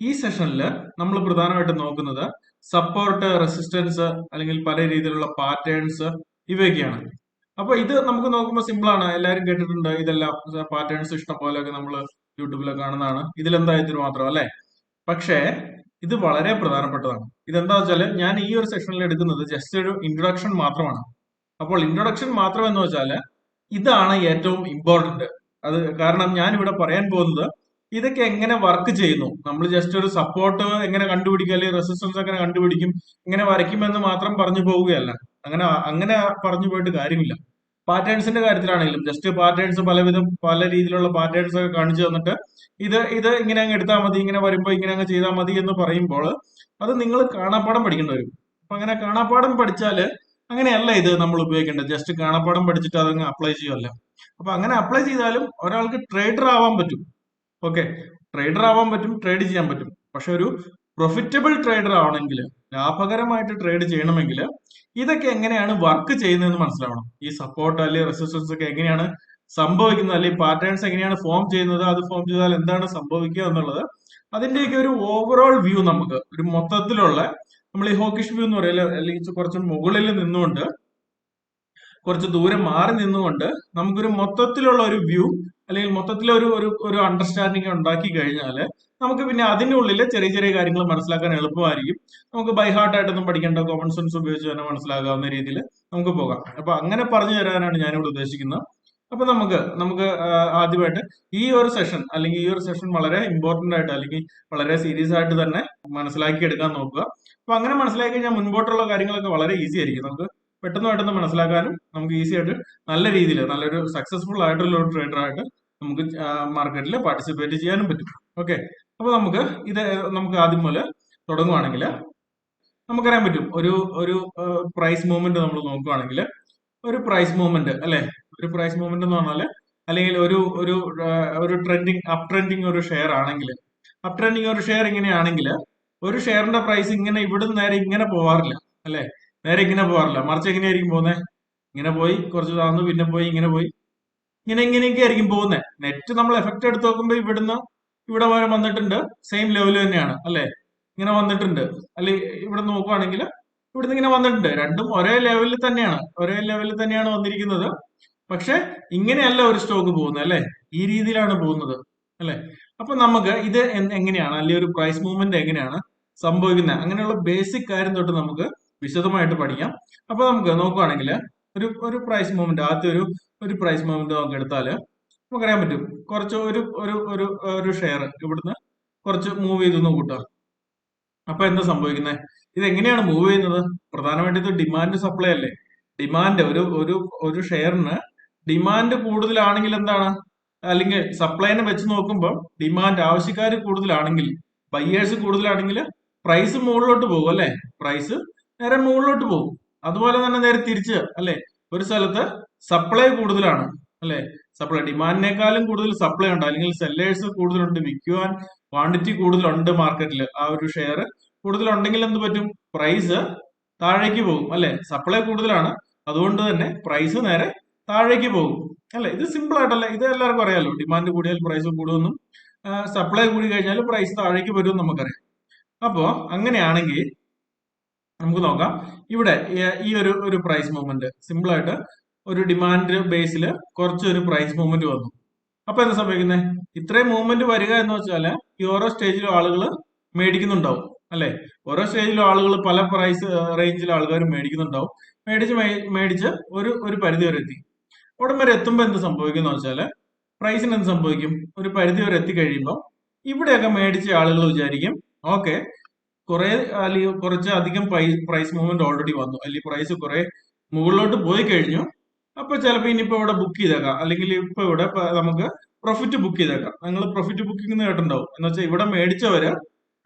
ഈ സെഷനിൽ നമ്മൾ പ്രധാനമായിട്ട് നോക്കുന്നത് സപ്പോർട്ട് റെസിസ്റ്റൻസ് അല്ലെങ്കിൽ പല രീതിയിലുള്ള പാറ്റേൺസ് ഇവയൊക്കെയാണ്. അപ്പൊ ഇത് നമുക്ക് നോക്കുമ്പോൾ സിമ്പിൾ ആണ്. എല്ലാവരും കേട്ടിട്ടുണ്ട് ഇതെല്ലാം പാറ്റേൺസ് ഇഷ്ടം പോലെയൊക്കെ നമ്മൾ യൂട്യൂബിലൊക്കെ കാണുന്നതാണ്. ഇതിലെന്താ ഇതിന് മാത്രം അല്ലെ? പക്ഷേ ഇത് വളരെ പ്രധാനപ്പെട്ടതാണ്. ഇതെന്താ വെച്ചാൽ ഞാൻ ഈ ഒരു സെഷനിൽ എടുക്കുന്നത് ജസ്റ്റ് ഒരു ഇൻട്രൊഡക്ഷൻ മാത്രമാണ്. അപ്പോൾ ഇൻട്രൊഡക്ഷൻ മാത്രം എന്ന് വെച്ചാൽ ഇതാണ് ഏറ്റവും ഇമ്പോർട്ടന്റ് അത് കാരണം ഞാൻ ഇവിടെ പറയാൻ പോകുന്നത് ഇതൊക്കെ എങ്ങനെ വർക്ക് ചെയ്യുന്നു? നമ്മൾ ജസ്റ്റ് ഒരു സപ്പോർട്ട് എങ്ങനെ കണ്ടുപിടിക്കും? അല്ലെങ്കിൽ റെസിസ്റ്റൻസ് എങ്ങനെ കണ്ടുപിടിക്കും? ഇങ്ങനെ വരയ്ക്കുമെന്ന് മാത്രം പറഞ്ഞു പോവുകയല്ല. അങ്ങനെ അങ്ങനെ പറഞ്ഞു പോയിട്ട് കാര്യമില്ല. പാറ്റേൺസിന്റെ കാര്യത്തിലാണെങ്കിലും ജസ്റ്റ് പാറ്റേൺസ് പലവിധം പല രീതിയിലുള്ള പാറ്റേൺസ് ഒക്കെ കാണിച്ചു തന്നിട്ട് ഇത് ഇത് ഇങ്ങനെ അങ്ങ് എടുത്താൽ മതി ഇങ്ങനെ വരുമ്പോൾ ഇങ്ങനെ അങ്ങ് ചെയ്താൽ മതി എന്ന് പറയുമ്പോൾ അത് നിങ്ങൾ കാണാപ്പാടം പഠിക്കേണ്ടി വരും. അപ്പൊ അങ്ങനെ കാണാപ്പാടം പഠിച്ചാൽ അങ്ങനെയല്ല ഇത് നമ്മൾ ഉപയോഗിക്കേണ്ടത്. ജസ്റ്റ് കാണാപ്പാടം പഠിച്ചിട്ട് അതങ്ങ് അപ്ലൈ ചെയ്യുമല്ല അപ്പൊ അങ്ങനെ അപ്ലൈ ചെയ്താലും ഒരാൾക്ക് ട്രേഡർ ആവാൻ പറ്റും. ഓക്കെ ട്രേഡർ ആവാൻ പറ്റും ട്രേഡ് ചെയ്യാൻ പറ്റും. പക്ഷെ ഒരു പ്രൊഫിറ്റബിൾ ട്രേഡർ ആവണമെങ്കിൽ ലാഭകരമായിട്ട് ട്രേഡ് ചെയ്യണമെങ്കിൽ ഇതൊക്കെ എങ്ങനെയാണ് വർക്ക് ചെയ്യുന്നതെന്ന് മനസ്സിലാവണം. ഈ സപ്പോർട്ട് അല്ലെങ്കിൽ റെസിസ്റ്റൻസ് ഒക്കെ എങ്ങനെയാണ് സംഭവിക്കുന്നത് അല്ലെങ്കിൽ പാറ്റേൺസ് എങ്ങനെയാണ് ഫോം ചെയ്യുന്നത് അത് ഫോം ചെയ്താൽ എന്താണ് സംഭവിക്കുക എന്നുള്ളത് അതിന്റെയൊക്കെ ഒരു ഓവറോൾ വ്യൂ നമുക്ക് ഒരു മൊത്തത്തിലുള്ള നമ്മൾ ഈ ഹോക്കിഷ് വ്യൂ എന്ന് പറയില്ല അല്ലെങ്കിൽ കുറച്ച് മുകളിൽ നിന്നുകൊണ്ട് കുറച്ച് ദൂരം മാറി നിന്നുകൊണ്ട് നമുക്കൊരു മൊത്തത്തിലുള്ള ഒരു വ്യൂ അല്ലെങ്കിൽ മൊത്തത്തിൽ ഒരു ഒരു അണ്ടർസ്റ്റാൻഡിങ് ഉണ്ടാക്കി കഴിഞ്ഞാൽ നമുക്ക് പിന്നെ അതിന്റെ ഉള്ളിൽ ചെറിയ ചെറിയ കാര്യങ്ങൾ മനസ്സിലാക്കാൻ എളുപ്പമായിരിക്കും. നമുക്ക് ബൈ ഹാർട്ട് ആയിട്ടൊന്നും പഠിക്കേണ്ട കോമൺ സെൻസ് ഉപയോഗിച്ച് തന്നെ മനസ്സിലാകാവുന്ന രീതിയിൽ നമുക്ക് പോകാം. അപ്പൊ അങ്ങനെ പറഞ്ഞു തരാനാണ് ഞാനിവിടെ ഉദ്ദേശിക്കുന്നത്. അപ്പൊ നമുക്ക് നമുക്ക് ആദ്യമായിട്ട് ഈ ഒരു സെഷൻ അല്ലെങ്കിൽ ഈ ഒരു സെഷൻ വളരെ ഇമ്പോർട്ടന്റ് ആയിട്ട് അല്ലെങ്കിൽ വളരെ സീരിയസ് ആയിട്ട് തന്നെ മനസ്സിലാക്കി എടുക്കാൻ നോക്കുക. അപ്പൊ അങ്ങനെ മനസ്സിലാക്കി കഴിഞ്ഞാൽ മുൻപോട്ടുള്ള കാര്യങ്ങളൊക്കെ വളരെ ഈസി ആയിരിക്കും. നമുക്ക് പെട്ടെന്ന് പെട്ടെന്ന് മനസ്സിലാക്കാനും നമുക്ക് ഈസി ആയിട്ട് നല്ല രീതിയിൽ നല്ലൊരു സക്സസ്ഫുൾ ആയിട്ടുള്ള ഒരു ട്രേഡർ ആയിട്ട് നമുക്ക് മാർക്കറ്റിൽ പാർട്ടിസിപ്പേറ്റ് ചെയ്യാനും പറ്റും. ഓക്കെ അപ്പൊ നമുക്ക് ഇത് നമുക്ക് ആദ്യം മുതൽ തുടങ്ങുവാണെങ്കിൽ നമുക്കറിയാൻ പറ്റും. ഒരു ഒരു പ്രൈസ് മൂവ്മെന്റ് നമ്മൾ നോക്കുകയാണെങ്കിൽ ഒരു പ്രൈസ് മൂവ്മെന്റ് അല്ലെ? ഒരു പ്രൈസ് മൂവ്മെന്റ് എന്ന് പറഞ്ഞാൽ അല്ലെങ്കിൽ ഒരു ഒരു ഒരു ട്രെൻഡിങ് അപ് ട്രെൻഡിങ് ഒരു ഷെയർ ആണെങ്കിൽ അപ് ട്രെൻഡിങ് ഒരു ഷെയർ ഇങ്ങനെയാണെങ്കിൽ ഒരു ഷെയറിന്റെ പ്രൈസ് ഇങ്ങനെ ഇവിടുന്ന് നേരെ ഇങ്ങനെ പോവാറില്ല അല്ലെ? നേരെ ഇങ്ങനെ പോവാറില്ല. മറിച്ച് എങ്ങനെയായിരിക്കും പോകുന്നത് ഇങ്ങനെ പോയി കുറച്ച് താഴ്ന്നു പിന്നെ പോയി ഇങ്ങനെ പോയി. ഇങ്ങനെ ഇങ്ങനെയൊക്കെ ആയിരിക്കും പോകുന്നത് നെറ്റ് നമ്മൾ എഫക്റ്റ് എടുത്ത് നോക്കുമ്പോൾ ഇവിടുന്ന് ഇവിടെ വരെ വന്നിട്ടുണ്ട്. സെയിം ലെവൽ തന്നെയാണ് അല്ലെ? ഇങ്ങനെ വന്നിട്ടുണ്ട്. അല്ലെ ഇവിടെ നോക്കുവാണെങ്കിൽ ഇവിടുന്ന് ഇങ്ങനെ വന്നിട്ടുണ്ട്. രണ്ടും ഒരേ ലെവലിൽ തന്നെയാണ്. ഒരേ ലെവലിൽ തന്നെയാണ് വന്നിരിക്കുന്നത്. പക്ഷെ ഇങ്ങനെയല്ല ഒരു സ്റ്റോക്ക് പോകുന്നത് അല്ലെ? ഈ രീതിയിലാണ് പോകുന്നത് അല്ലെ? അപ്പൊ നമുക്ക് ഇത് എങ്ങനെയാണ്? അല്ലെ ഒരു പ്രൈസ് മൂവ്മെന്റ് എങ്ങനെയാണ് സംഭവിക്കുന്നത് അങ്ങനെയുള്ള ബേസിക് കാര്യം തൊട്ട് നമുക്ക് വിശദമായിട്ട് പഠിക്കാം. അപ്പൊ നമുക്ക് നോക്കുവാണെങ്കിൽ ഒരു ഒരു പ്രൈസ് മൂവ്മെന്റ് ആദ്യത്തെ ഒരു ഒരു പ്രൈസ് മൂവ്മെന്റ് നമുക്ക് എടുത്താൽ നമുക്കറിയാൻ പറ്റും. കുറച്ച് ഒരു ഒരു ഒരു ഒരു ഷെയർ ഇവിടുന്ന് കുറച്ച് മൂവ് ചെയ്തു കൂട്ടുക. അപ്പൊ എന്താ സംഭവിക്കുന്നത് ഇത് എങ്ങനെയാണ് മൂവ് ചെയ്യുന്നത്? പ്രധാനമായിട്ടും ഇത് ഡിമാൻഡ് സപ്ലൈ അല്ലേ? ഡിമാൻഡ് ഒരു ഒരു ഒരു ഷെയറിന് ഡിമാൻഡ് കൂടുതലാണെങ്കിൽ എന്താണ്? അല്ലെങ്കിൽ സപ്ലൈനെ വെച്ച് നോക്കുമ്പോൾ ഡിമാൻഡ് ആവശ്യക്കാർ കൂടുതലാണെങ്കിൽ ബയ്യേഴ്സ് കൂടുതലാണെങ്കിൽ പ്രൈസ് മുകളിലോട്ട് പോകും അല്ലെ? പ്രൈസ് നേരെ മുകളിലോട്ട് പോകും. അതുപോലെ തന്നെ നേരെ തിരിച്ച് അല്ലെ? ഒരു സ്ഥലത്ത് സപ്ലൈ കൂടുതലാണ് അല്ലെ? സപ്ലൈ ഡിമാൻഡിനേക്കാളും കൂടുതൽ സപ്ലൈ ഉണ്ട്. അല്ലെങ്കിൽ സെല്ലേഴ്സ് കൂടുതലുണ്ട് വിൽക്കുവാൻ ക്വാണ്ടിറ്റി കൂടുതലുണ്ട് മാർക്കറ്റിൽ ആ ഒരു ഷെയർ കൂടുതലുണ്ടെങ്കിൽ എന്ത് പറ്റും? പ്രൈസ് താഴേക്ക് പോകും അല്ലെ? സപ്ലൈ കൂടുതലാണ് അതുകൊണ്ട് തന്നെ പ്രൈസ് നേരെ താഴേക്ക് പോകും അല്ലെ? ഇത് സിമ്പിൾ ആയിട്ടല്ല ഇത് എല്ലാവർക്കും അറിയാലോ. ഡിമാൻഡ് കൂടിയാൽ പ്രൈസ് കൂടുമെന്നും സപ്ലൈ കൂടി കഴിഞ്ഞാൽ പ്രൈസ് താഴേക്ക് വരും നമുക്കറിയാം. അപ്പോ അങ്ങനെയാണെങ്കിൽ നമുക്ക് നോക്കാം. ഇവിടെ ഈ ഒരു ഒരു പ്രൈസ് മൂവ്മെന്റ് സിമ്പിൾ ആയിട്ട് ഒരു ഡിമാൻഡ് ബേസിൽ കുറച്ചൊരു പ്രൈസ് മൂവ്മെന്റ് വന്നു. അപ്പൊ എന്താ സംഭവിക്കുന്നത് ഇത്രയും മൂവ്മെന്റ് വരിക എന്ന് വെച്ചാൽ ഈ ഓരോ സ്റ്റേജിലും ആളുകൾ മേടിക്കുന്നുണ്ടാവും അല്ലെ? ഓരോ സ്റ്റേജിലും ആളുകൾ പല പ്രൈസ് റേഞ്ചിൽ ആൾക്കാർ മേടിക്കുന്നുണ്ടാവും. മേടിച്ച് മേടിച്ച് ഒരു ഒരു പരിധി വരെ എത്തി. ഉടൻ വരെ എത്തുമ്പോൾ എന്ത് എന്ന് വെച്ചാൽ പ്രൈസിന് എന്ത് സംഭവിക്കും? ഒരു പരിധി വരെ എത്തിക്കഴിയുമ്പോൾ ഇവിടെയൊക്കെ മേടിച്ച ആളുകൾ വിചാരിക്കും ഓക്കെ കുറെ അല്ലെങ്കിൽ കുറച്ച് അധികം പ്രൈസ് മൂവ്മെന്റ് ഓൾറെഡി വന്നു. അല്ലെങ്കിൽ പ്രൈസ് കുറെ മുകളിലോട്ട് പോയി കഴിഞ്ഞു. അപ്പൊ ചിലപ്പോൾ ഇനിയിപ്പോ ഇവിടെ ബുക്ക് ചെയ്തേക്കാം. അല്ലെങ്കിൽ ഇപ്പൊ ഇവിടെ നമുക്ക് പ്രോഫിറ്റ് ബുക്ക് ചെയ്തേക്കാം. നിങ്ങൾ പ്രോഫിറ്റ് ബുക്കിംഗ് എന്ന് കേട്ടിട്ടുണ്ടാവും. എന്ന് വെച്ചാൽ ഇവിടെ മേടിച്ചവര്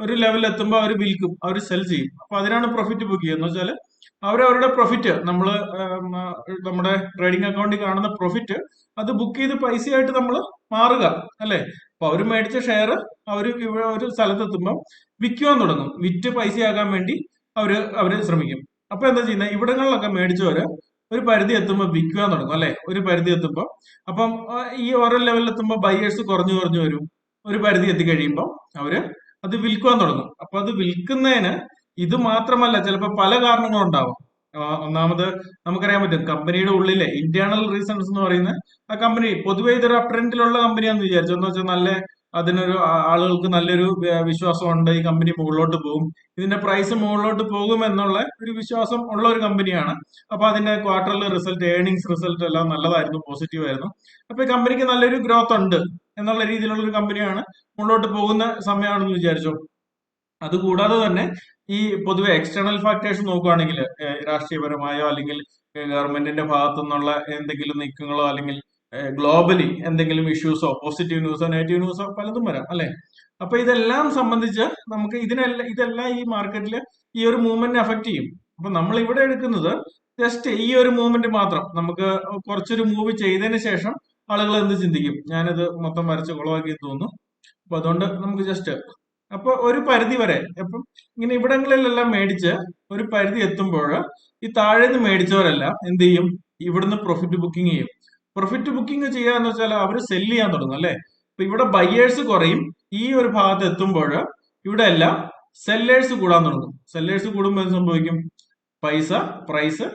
ഒരു ലെവലിൽ എത്തുമ്പോൾ അവർ വിൽക്കും. അവർ സെൽ ചെയ്യും. അപ്പൊ അതിനാണ് പ്രോഫിറ്റ് ബുക്ക് ചെയ്യുക. എന്ന് വെച്ചാൽ അവരവരുടെ പ്രോഫിറ്റ് നമ്മൾ നമ്മുടെ ട്രേഡിംഗ് അക്കൗണ്ടിൽ കാണുന്ന പ്രോഫിറ്റ് അത് ബുക്ക് ചെയ്ത് പൈസയായിട്ട് നമ്മൾ മാറുക. അല്ലെ? അപ്പൊ അവർ മേടിച്ച ഷെയർ അവർ ഇവിടെ ഒരു സ്ഥലത്തെത്തുമ്പോൾ വിൽക്കുവാൻ തുടങ്ങും. വിറ്റ് പൈസയാകാൻ വേണ്ടി അവർ അവർ ശ്രമിക്കും. അപ്പൊ എന്താ ചെയ്യുന്നത് ഇവിടങ്ങളിലൊക്കെ മേടിച്ചവര് ഒരു പരിധി എത്തുമ്പോൾ വിൽക്കുവാൻ തുടങ്ങും അല്ലെ? ഒരു പരിധി എത്തുമ്പോൾ അപ്പം ഈ ഓരോ ലെവലിൽ എത്തുമ്പോൾ ബയേഴ്സ് കുറഞ്ഞു കുറഞ്ഞു വരും. ഒരു പരിധി എത്തിക്കഴിയുമ്പോൾ അവർ അത് വിൽക്കുവാൻ തുടങ്ങും. അപ്പൊ അത് വിൽക്കുന്നതിന് ഇത് മാത്രമല്ല ചിലപ്പോൾ പല കാരണങ്ങളുണ്ടാവും ഒന്നാമത് നമുക്കറിയാൻ പറ്റും കമ്പനിയുടെ ഉള്ളിലെ ഇന്റേണൽ റീസൺസ് എന്ന് പറയുന്ന ആ കമ്പനി പൊതുവെ ഇതൊരു അപ്രന്റിലുള്ള കമ്പനിയാന്ന് വിചാരിച്ചു. എന്ന് വെച്ചാൽ നല്ല അതിനൊരു ആളുകൾക്ക് നല്ലൊരു വിശ്വാസം ഉണ്ട് ഈ കമ്പനി മുകളിലോട്ട് പോകും. ഇതിന്റെ പ്രൈസ് മുകളിലോട്ട് പോകും എന്നുള്ള ഒരു വിശ്വാസം ഉള്ള ഒരു കമ്പനിയാണ് അപ്പൊ അതിന്റെ ക്വാർട്ടറിലെ റിസൾട്ട് ഏർണിങ്സ് റിസൾട്ട് എല്ലാം നല്ലതായിരുന്നു പോസിറ്റീവ് ആയിരുന്നു. അപ്പൊ ഈ കമ്പനിക്ക് നല്ലൊരു ഗ്രോത്ത് ഉണ്ട് എന്നുള്ള രീതിയിലുള്ള ഒരു കമ്പനിയാണ് മുകളിലോട്ട് പോകുന്ന സമയമാണെന്ന് വിചാരിച്ചു. അതുകൂടാതെ തന്നെ ഈ പൊതുവെ എക്സ്റ്റേണൽ ഫാക്ടേഴ്സ് നോക്കുകയാണെങ്കിൽ രാഷ്ട്രീയപരമായോ അല്ലെങ്കിൽ ഗവൺമെന്റിന്റെ ഭാഗത്തു നിന്നുള്ള എന്തെങ്കിലും നീക്കങ്ങളോ അല്ലെങ്കിൽ ഗ്ലോബലി എന്തെങ്കിലും ഇഷ്യൂസോ പോസിറ്റീവ് ന്യൂസോ നെഗറ്റീവ് ന്യൂസോ പലതും വരാം അല്ലെ? അപ്പൊ ഇതെല്ലാം സംബന്ധിച്ച് നമുക്ക് ഇതിനെല്ലാം ഇതെല്ലാം ഈ മാർക്കറ്റിൽ ഈ ഒരു മൂവ്മെന്റിനെ അഫക്ട് ചെയ്യും. അപ്പൊ നമ്മൾ ഇവിടെ എടുക്കുന്നത് ജസ്റ്റ് ഈ ഒരു മൂവ്മെന്റ് മാത്രം. നമുക്ക് കുറച്ചൊരു മൂവ് ചെയ്തതിന് ശേഷം ആളുകൾ എന്ത് ചിന്തിക്കും? ഞാനിത് മൊത്തം വരച്ച് കുളമാക്കി തോന്നുന്നു. അപ്പൊ അതുകൊണ്ട് നമുക്ക് ജസ്റ്റ് അപ്പൊ ഒരു പരിധി വരെ അപ്പം ഇങ്ങനെ ഇവിടങ്ങളിലെല്ലാം മേടിച്ച് ഒരു പരിധി എത്തുമ്പോൾ ഈ താഴേന്ന് മേടിച്ചവരെല്ലാം എന്ത് ചെയ്യും? ഇവിടുന്ന് പ്രോഫിറ്റ് ബുക്കിംഗ് ചെയ്യും. പ്രോഫിറ്റ് ബുക്കിംഗ് ചെയ്യാന്ന് വെച്ചാൽ അവർ സെൽ ചെയ്യാൻ തുടങ്ങും അല്ലെ? അപ്പൊ ഇവിടെ ബയേഴ്സ് കുറയും. ഈ ഒരു ഭാഗത്ത് എത്തുമ്പോൾ ഇവിടെ എല്ലാം സെല്ലേഴ്സ് കൂടാൻ തുടങ്ങും. സെല്ലേഴ്സ് കൂടുമ്പോൾ എന്ത് സംഭവിക്കും? പൈസ പ്രൈസ്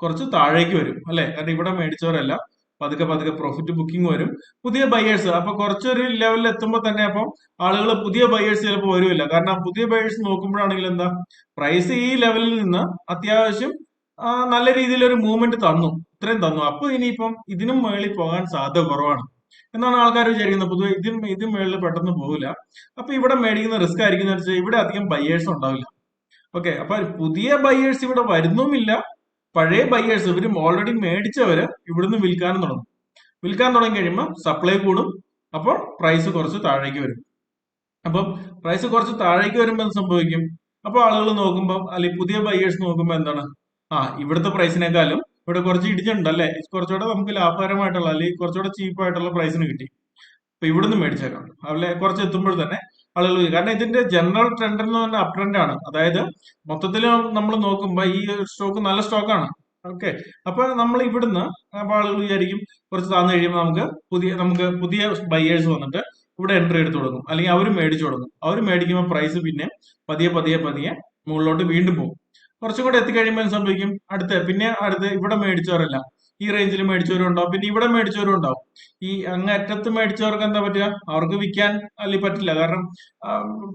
കുറച്ച് താഴേക്ക് വരും അല്ലെ? കാരണം ഇവിടെ മേടിച്ചവരെല്ലാം പതുക്കെ പതുക്കെ പ്രോഫിറ്റ് ബുക്കിംഗ് വരും. പുതിയ ബയേഴ്സ് അപ്പൊ കുറച്ചൊരു ലെവലിൽ എത്തുമ്പോൾ തന്നെ അപ്പം ആളുകൾ പുതിയ ബയേഴ്സ് ചിലപ്പോൾ വരുമില്ല. കാരണം പുതിയ ബയേഴ്സ് നോക്കുമ്പോഴാണെങ്കിൽ എന്താ? പ്രൈസ് ഈ ലെവലിൽ നിന്ന് അത്യാവശ്യം നല്ല രീതിയിൽ ഒരു മൂവ്മെന്റ് തന്നു. ഇത്രയും തന്നു. അപ്പൊ ഇനിയിപ്പം ഇതിനും മേളിൽ പോകാൻ സാധ്യത കുറവാണ്. എന്നാണ് ആൾക്കാർ വിചാരിക്കുന്നത്. പൊതുവെ ഇതിന് ഇതിന് മേളിൽ പെട്ടെന്ന് പോകില്ല അപ്പൊ ഇവിടെ മേടിക്കുന്ന റിസ്ക് ആയിരിക്കും എന്ന് വെച്ചാൽ ഇവിടെ അധികം ബയേഴ്സ് ഉണ്ടാവില്ല. ഓക്കെ അപ്പൊ പുതിയ ബയേഴ്സ് ഇവിടെ വരുന്നുമില്ല. പഴയ ബയേഴ്സ് ഇവരും ഓൾറെഡി മേടിച്ചവര് ഇവിടുന്ന് വിൽക്കാനും തുടങ്ങും. വിൽക്കാൻ തുടങ്ങി കഴിയുമ്പോൾ സപ്ലൈ കൂടും. അപ്പോൾ പ്രൈസ് കുറച്ച് താഴേക്ക് വരും. അപ്പം പ്രൈസ് കുറച്ച് താഴേക്ക് വരുമ്പോൾ എന്ത് സംഭവിക്കും? അപ്പോൾ ആളുകൾ നോക്കുമ്പോൾ അല്ലെങ്കിൽ പുതിയ ബയേഴ്സ് നോക്കുമ്പോൾ എന്താണ്? ആ ഇവിടുത്തെ പ്രൈസിനേക്കാളും ഇവിടെ കുറച്ച് ഇടിച്ചിട്ടുണ്ട് അല്ലേ? കുറച്ചുകൂടെ നമുക്ക് ലാഭകരമായിട്ടുള്ള അല്ലെങ്കിൽ കുറച്ചുകൂടെ ചീപ്പായിട്ടുള്ള പ്രൈസിന് കിട്ടി. അപ്പൊ ഇവിടുന്ന് മേടിച്ചേക്കാം. അല്ലെ കുറച്ച് എത്തുമ്പോൾ തന്നെ ആളുകൾ കാരണം ഇതിന്റെ ജനറൽ ട്രെൻഡ് എന്ന് പറഞ്ഞാൽ അപ് ട്രെൻഡ് ആണ്. അതായത് മൊത്തത്തിൽ നമ്മൾ നോക്കുമ്പോൾ ഈ സ്റ്റോക്ക് നല്ല സ്റ്റോക്കാണ് ഓക്കെ അപ്പൊ നമ്മൾ ഇവിടുന്ന് അപ്പൊ ആളുകൾ വിചാരിക്കും കുറച്ച് താന്നു കഴിയുമ്പോൾ നമുക്ക് പുതിയ നമുക്ക് പുതിയ ബയേഴ്സ് വന്നിട്ട് ഇവിടെ എൻട്രി എടുത്തു കൊടുക്കും. അല്ലെങ്കിൽ അവർ മേടിച്ചു കൊടുക്കും. അവർ മേടിക്കുമ്പോൾ പ്രൈസ് പിന്നെ പതിയെ പതിയെ പതിയെ മുകളിലോട്ട് വീണ്ടും പോകും. കുറച്ചും കൂടെ എത്തിക്കഴിയുമ്പോൾ സംഭവിക്കും? അടുത്ത് പിന്നെ അടുത്ത് ഇവിടെ മേടിച്ചവരല്ല. ഈ റേഞ്ചിൽ മേടിച്ചവരും ഉണ്ടാവും പിന്നെ ഇവിടെ മേടിച്ചവരും ഉണ്ടാവും ഈ അങ്ങ് അറ്റത്ത് മേടിച്ചവർക്ക് എന്താ പറ്റുക? അവർക്ക് വിൽക്കാൻ അല്ലെങ്കിൽ പറ്റില്ല. കാരണം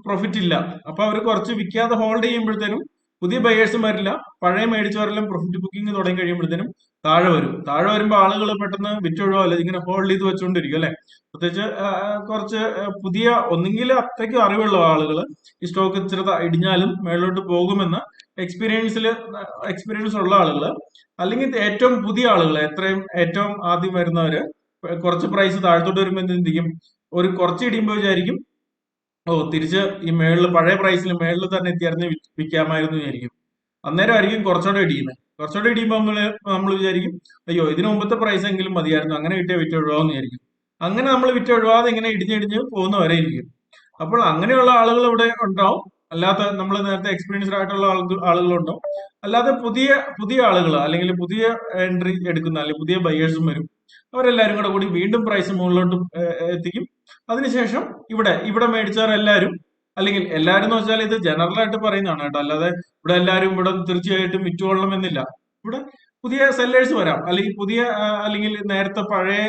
പ്രോഫിറ്റ് ഇല്ല. അപ്പൊ അവർ കുറച്ച് വിൽക്കാതെ ഹോൾഡ് ചെയ്യുമ്പോഴത്തേനും പുതിയ ബയേഴ്സും വരില്ല. പഴയ മേടിച്ചവരെല്ലാം പ്രോഫിറ്റ് ബുക്കിംഗ് തുടങ്ങി കഴിയുമ്പോഴത്തേനും താഴെ വരും. താഴെ വരുമ്പോൾ ആളുകൾ പെട്ടെന്ന് വിറ്റൊഴുകോ അല്ലെങ്കിൽ ഇങ്ങനെ ഹോൾഡ് ചെയ്ത് വെച്ചുകൊണ്ടിരിക്കും അല്ലെ? പ്രത്യേകിച്ച് കുറച്ച് പുതിയ ഒന്നെങ്കിൽ അത്രയ്ക്കും അറിവുള്ള ആളുകൾ ഈ സ്റ്റോക്ക് ഇച്ചിരി ഇടിഞ്ഞാലും മേളിലോട്ട് പോകുമെന്ന് എക്സ്പീരിയൻസിൽ എക്സ്പീരിയൻസ് ഉള്ള ആളുകൾ അല്ലെങ്കിൽ ഏറ്റവും പുതിയ ആളുകൾ എത്രയും ഏറ്റവും ആദ്യം വരുന്നവര് കുറച്ച് പ്രൈസ് താഴത്തോട്ട് വരുമ്പോൾ എന്ത് ചിന്തിക്കും ഒരു കുറച്ച് ഇടിയുമ്പോൾ വിചാരിക്കും ഓ തിരിച്ച് ഈ മേളിൽ പഴയ പ്രൈസിൽ മേളിൽ തന്നെ എത്തിയായിരുന്നു വിൽക്കാമായിരുന്നു വിചാരിക്കും. അന്നേരം ആയിരിക്കും കുറച്ചുകൂടെ ഇടിയുന്നത് കുറച്ചുകൂടെ ഇടിയുമ്പോൾ നമ്മൾ നമ്മൾ വിചാരിക്കും അയ്യോ ഇതിനു മുമ്പത്തെ പ്രൈസ് എങ്കിലും മതിയായിരുന്നു അങ്ങനെ കിട്ടിയ വിറ്റ് ഒഴിവാന്ന് വിചാരിക്കും. അങ്ങനെ നമ്മൾ വിറ്റ് ഒഴിവാതെ ഇങ്ങനെ ഇടിഞ്ഞിടിഞ്ഞ് പോകുന്നവരെ ഇരിക്കും അപ്പോൾ അങ്ങനെയുള്ള ആളുകൾ ഇവിടെ ഉണ്ടാവും. അല്ലാത്ത നമ്മൾ നേരത്തെ എക്സ്പീരിയൻസ്ഡ് ആയിട്ടുള്ള ആളുകളുണ്ടോ? അല്ലാതെ പുതിയ പുതിയ ആളുകൾ അല്ലെങ്കിൽ പുതിയ എൻട്രി എടുക്കുന്ന അല്ലെങ്കിൽ പുതിയ ബയേഴ്സും വരും. അവരെല്ലാരും കൂടെ കൂടി വീണ്ടും പ്രൈസ് മുകളിലോട്ട് എത്തിക്കും. അതിനുശേഷം ഇവിടെ ഇവിടെ മേടിച്ചവർ എല്ലാവരും അല്ലെങ്കിൽ എല്ലാവരും എന്ന് വെച്ചാൽ ഇത് ജനറൽ ആയിട്ട് പറയുന്നതാണ് കേട്ടോ. അല്ലാതെ ഇവിടെ എല്ലാവരും ഇവിടെ തീർച്ചയായിട്ടും വിറ്റുകൊള്ളണം എന്നില്ല ഇവിടെ പുതിയ സെല്ലേഴ്സ് വരാം. അല്ലെങ്കിൽ പുതിയ അല്ലെങ്കിൽ നേരത്തെ പഴയ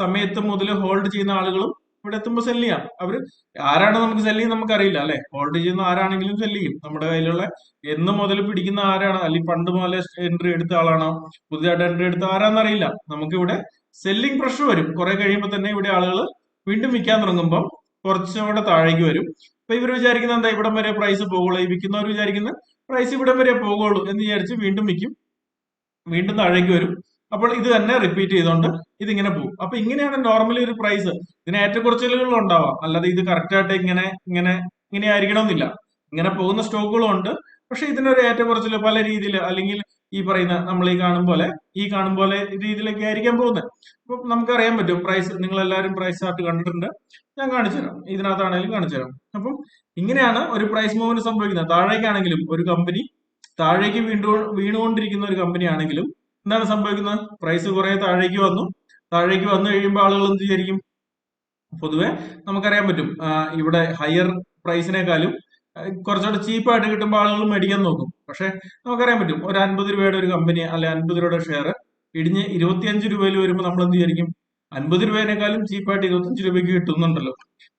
സമയത്ത് മുതൽ ഹോൾഡ് ചെയ്യുന്ന ആളുകളും ഇവിടെ എത്തുമ്പോൾ സെല്ല് ചെയ്യാം. അവർ ആരാണ് നമുക്ക് സെല്ല് ചെയ്യുന്നത് നമുക്കറിയില്ല അല്ലെ? ഹോൾഡ് ചെയ്യുന്ന ആരാണെങ്കിലും സെല്ല് ചെയ്യും. നമ്മുടെ കയ്യിലുള്ള എന്ന് മുതൽ പിടിക്കുന്ന ആരാണ്? അല്ലെങ്കിൽ പണ്ട് മുതൽ എൻട്രി എടുത്ത ആളാണോ? പുതിയതായിട്ട് എൻട്രി എടുത്ത ആരാന്നറിയില്ല നമുക്കിവിടെ സെല്ലിംഗ് പ്രഷർ വരും. കുറെ കഴിയുമ്പോൾ തന്നെ ഇവിടെ ആളുകൾ വീണ്ടും വിൽക്കാൻ തുടങ്ങുമ്പോൾ കുറച്ചുകൂടെ താഴേക്ക് വരും. അപ്പൊ ഇവർ വിചാരിക്കുന്ന എന്താ? ഇവിടം വരെ പ്രൈസ് പോകുള്ളൂ. ഈ വിൽക്കുന്നവർ വിചാരിക്കുന്ന പ്രൈസ് ഇവിടം വരെ പോകുള്ളൂ എന്ന് വിചാരിച്ച് വീണ്ടും വിൽക്കും. വീണ്ടും താഴേക്ക് വരും. അപ്പോൾ ഇത് തന്നെ റിപ്പീറ്റ് ചെയ്തുകൊണ്ട് ഇതിങ്ങനെ പോകും അപ്പൊ ഇങ്ങനെയാണ് നോർമലി ഒരു പ്രൈസ് ഇതിന് ഏറ്റക്കുറച്ചിലുകൾ ഉണ്ടാവാം. അല്ലാതെ ഇത് കറക്റ്റ് ആയിട്ട് ഇങ്ങനെ ഇങ്ങനെ ഇങ്ങനെ ആയിരിക്കണമെന്നില്ല. ഇങ്ങനെ പോകുന്ന സ്റ്റോക്കുകളും ഉണ്ട്. പക്ഷെ ഇതിനൊരു ഏറ്റക്കുറച്ചിൽ പല രീതിയിൽ അല്ലെങ്കിൽ ഈ പറയുന്ന നമ്മൾ ഈ കാണും പോലെ ഈ കാണും പോലെ രീതിയിലൊക്കെ ആയിരിക്കാൻ പോകുന്നത്. അപ്പൊ നമുക്കറിയാൻ പറ്റും പ്രൈസ് നിങ്ങൾ എല്ലാവരും പ്രൈസ് ചാർട്ട് കണ്ടിട്ടുണ്ട്. ഞാൻ കാണിച്ചു തരാം. ഇതിനകത്താണെങ്കിലും കാണിച്ചു തരാം. അപ്പം ഇങ്ങനെയാണ് ഒരു പ്രൈസ് മൂവ്മെന്റ് സംഭവിക്കുന്നത്. താഴേക്കാണെങ്കിലും ഒരു കമ്പനി താഴേക്ക് വീണ്ടു വീണുകൊണ്ടിരിക്കുന്ന ഒരു കമ്പനി ആണെങ്കിലും എന്താണ് സംഭവിക്കുന്നത്? പ്രൈസ് കുറെ താഴേക്ക് വന്നു. താഴേക്ക് വന്നു കഴിയുമ്പോൾ ആളുകൾ എന്ത് വിചാരിക്കും? പൊതുവെ നമുക്കറിയാൻ പറ്റും. ഇവിടെ ഹയർ പ്രൈസിനേക്കാളും കുറച്ചുകൂടെ ചീപ്പായിട്ട് കിട്ടുമ്പോൾ ആളുകൾ മേടിക്കാൻ നോക്കും. പക്ഷെ നമുക്കറിയാൻ പറ്റും. ഒരു അൻപത് രൂപയുടെ ഒരു കമ്പനി അല്ലെ അൻപത് രൂപയുടെ ഷെയർ ഇടിഞ്ഞ് ഇരുപത്തിയഞ്ച് രൂപയിൽ വരുമ്പോൾ നമ്മൾ എന്ത് വിചാരിക്കും? അൻപത് രൂപേനേക്കാളും ചീപ്പായിട്ട് ഇരുപത്തഞ്ച് രൂപയ്ക്ക് കിട്ടുന്നുണ്ടല്ലോ.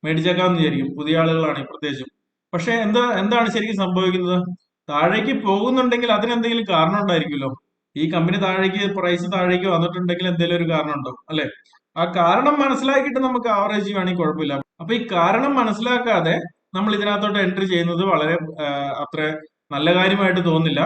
മേടിച്ചേക്കാന്ന് വിചാരിക്കും. പുതിയ ആളുകളാണ് പ്രത്യേകിച്ചും പക്ഷെ എന്താ എന്താണ് ശരിക്കും സംഭവിക്കുന്നത്? താഴേക്ക് പോകുന്നുണ്ടെങ്കിൽ അതിനെന്തെങ്കിലും കാരണം ഉണ്ടായിരിക്കുമല്ലോ. ഈ കമ്പനി താഴേക്ക് പ്രൈസ് താഴേക്ക് വന്നിട്ടുണ്ടെങ്കിൽ എന്തെങ്കിലും ഒരു കാരണം ഉണ്ടോ? അല്ലെ? ആ കാരണം മനസ്സിലാക്കിയിട്ട് നമുക്ക് ആവറേജ് ചെയ്യുവാണെങ്കിൽ കുഴപ്പമില്ല. അപ്പൊ ഈ കാരണം മനസ്സിലാക്കാതെ നമ്മൾ ഇതിനകത്തോട്ട് എൻട്രി ചെയ്യുന്നത് വളരെ അത്ര നല്ല കാര്യമായിട്ട് തോന്നില്ല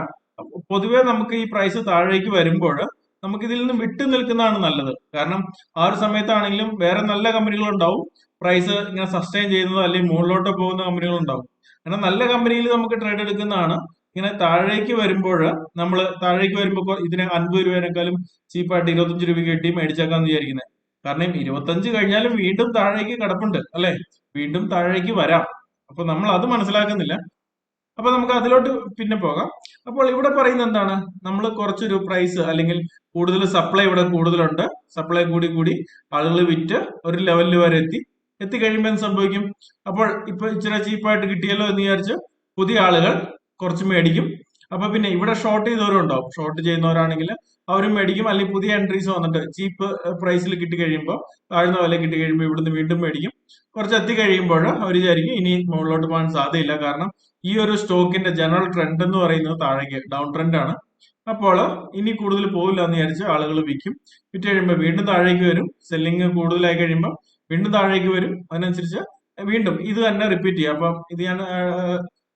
പൊതുവേ നമുക്ക് ഈ പ്രൈസ് താഴേക്ക് വരുമ്പോൾ നമുക്ക് ഇതിൽ നിന്ന് വിട്ടു നിൽക്കുന്നതാണ് നല്ലത്. കാരണം ആ ഒരു സമയത്താണെങ്കിലും വേറെ നല്ല കമ്പനികൾ ഉണ്ടാവും പ്രൈസ് ഇങ്ങനെ സസ്റ്റെയിൻ ചെയ്യുന്നതോ അല്ലെങ്കിൽ മുകളിലോട്ട് പോകുന്ന കമ്പനികൾ ഉണ്ടാവും കാരണം നല്ല കമ്പനിയിൽ നമുക്ക് ട്രേഡ് എടുക്കുന്നതാണ് ഇങ്ങനെ താഴേക്ക് വരുമ്പോൾ നമ്മൾ താഴേക്ക് വരുമ്പോൾ ഇതിനെ അൻപത് രൂപേനേക്കാളും ചീപ്പായിട്ട് ഇരുപത്തഞ്ച് രൂപ കിട്ടി മേടിച്ചേക്കാന്ന് വിചാരിക്കുന്നത് കാരണം ഇരുപത്തഞ്ച് കഴിഞ്ഞാലും വീണ്ടും താഴേക്ക് കിടപ്പുണ്ട് അല്ലെ? വീണ്ടും താഴേക്ക് വരാം. അപ്പൊ നമ്മൾ അത് മനസ്സിലാക്കുന്നില്ല. അപ്പൊ നമുക്ക് അതിലോട്ട് പിന്നെ പോകാം. അപ്പോൾ ഇവിടെ പറയുന്ന എന്താണ്? നമ്മൾ കുറച്ചൊരു പ്രൈസ് അല്ലെങ്കിൽ കൂടുതൽ സപ്ലൈ ഇവിടെ കൂടുതലുണ്ട്. സപ്ലൈ കൂടി കൂടി ആളുകൾ വിറ്റ് ഒരു ലെവലിൽ വരെ എത്തി. എത്തിക്കഴിയുമ്പോൾ എന്ത് സംഭവിക്കും? അപ്പോൾ ഇപ്പൊ ഇച്ചിരി ചീപ്പായിട്ട് കിട്ടിയല്ലോ എന്ന് വിചാരിച്ച് പുതിയ ആളുകൾ കുറച്ച് മേടിക്കും. അപ്പൊ പിന്നെ ഇവിടെ ഷോർട്ട് ചെയ്തവരും ഉണ്ടാവും. ഷോർട്ട് ചെയ്യുന്നവരാണെങ്കിൽ അവരും മേടിക്കും. അല്ലെങ്കിൽ പുതിയ എൻട്രീസ് വന്നിട്ട് ചീപ്പ് പ്രൈസിൽ കിട്ടി കഴിയുമ്പോൾ താഴ്ന്ന വില കിട്ടി കഴിയുമ്പോൾ ഇവിടുന്ന് വീണ്ടും മേടിക്കും. കുറച്ച് എത്തി കഴിയുമ്പോൾ അവർ വിചാരിക്കും ഇനി മുകളിലോട്ട് പോകാൻ സാധ്യതയില്ല. കാരണം ഈ ഒരു സ്റ്റോക്കിന്റെ ജനറൽ ട്രെൻഡ് എന്ന് പറയുന്നത് താഴേക്ക് ഡൗൺ ട്രെൻഡ് ആണ്. അപ്പോൾ ഇനി കൂടുതൽ പോകില്ല എന്ന് വിചാരിച്ച് ആളുകൾ വിൽക്കും. വിറ്റ് കഴിയുമ്പോൾ വീണ്ടും താഴേക്ക് വരും. സെല്ലിങ് കൂടുതലായി കഴിയുമ്പോൾ വീണ്ടും താഴേക്ക് വരും. അതിനനുസരിച്ച് വീണ്ടും ഇത് തന്നെ റിപ്പീറ്റ് ചെയ്യാം. അപ്പം ഇത് ഞാൻ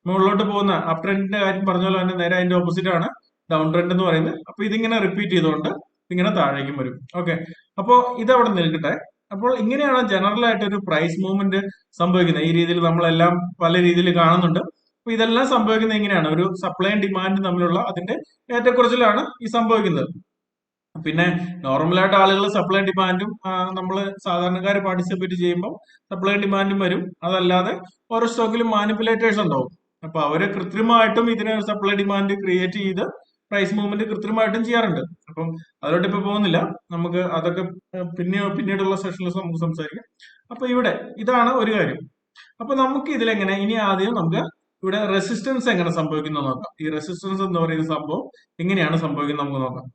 മുകളിലോട്ട് പോകുന്ന അപ് ട്രെൻഡിന്റെ കാര്യം പറഞ്ഞ തന്നെ നേരെ അതിന്റെ ഓപ്പോസിറ്റ് ആണ് ഡൗൺ ട്രെൻഡ് എന്ന് പറയുന്നത്. അപ്പൊ ഇതിങ്ങനെ റിപ്പീറ്റ് ചെയ്തുകൊണ്ട് ഇങ്ങനെ താഴേക്കും വരും. ഓക്കെ അപ്പോ ഇത് അവിടെ നിൽക്കട്ടെ. അപ്പോൾ ഇങ്ങനെയാണ് ജനറൽ ആയിട്ട് ഒരു പ്രൈസ് മൂവ്മെന്റ് സംഭവിക്കുന്നത്. ഈ രീതിയിൽ നമ്മളെല്ലാം പല രീതിയിൽ കാണുന്നുണ്ട്. അപ്പൊ ഇതെല്ലാം സംഭവിക്കുന്നത് എങ്ങനെയാണ്? ഒരു സപ്ലൈ ആൻഡ് ഡിമാൻഡ് തമ്മിലുള്ള അതിന്റെ ഏറ്റക്കുറച്ചിലാണ് ഈ സംഭവിക്കുന്നത്. പിന്നെ നോർമലായിട്ട് ആളുകൾ സപ്ലൈ ആൻഡ് ഡിമാൻഡും നമ്മൾ സാധാരണക്കാർ പാർട്ടിസിപ്പേറ്റ് ചെയ്യുമ്പോൾ സപ്ലൈ ആൻഡ് ഡിമാൻഡും വരും. അതല്ലാതെ ഓരോ സ്റ്റോക്കിലും മാനിപ്പുലേറ്റേഴ്സ് ഉണ്ടാവും. അപ്പൊ അവർ കൃത്രിമമായിട്ടും ഇതിനെ സപ്ലൈ ഡിമാൻഡ് ക്രിയേറ്റ് ചെയ്ത് പ്രൈസ് മൂവ്മെന്റ് കൃത്രിമമായിട്ടും ചെയ്യാറുണ്ട്. അപ്പം അതിലോട്ട് ഇപ്പൊ പോകുന്നില്ല. നമുക്ക് അതൊക്കെ പിന്നെ പിന്നീടുള്ള സെഷനിൽ നമുക്ക് സംസാരിക്കാം. അപ്പൊ ഇവിടെ ഇതാണ് ഒരു കാര്യം. അപ്പൊ നമുക്ക് ഇതിലെങ്ങനെ ഇനി ആദ്യം നമുക്ക് ഇവിടെ റെസിസ്റ്റൻസ് എങ്ങനെ സംഭവിക്കുന്നു നോക്കാം. ഈ റെസിസ്റ്റൻസ് എന്ന് പറയുന്ന സംഭവം എങ്ങനെയാണ് സംഭവിക്കുന്നത് നമുക്ക് നോക്കാം.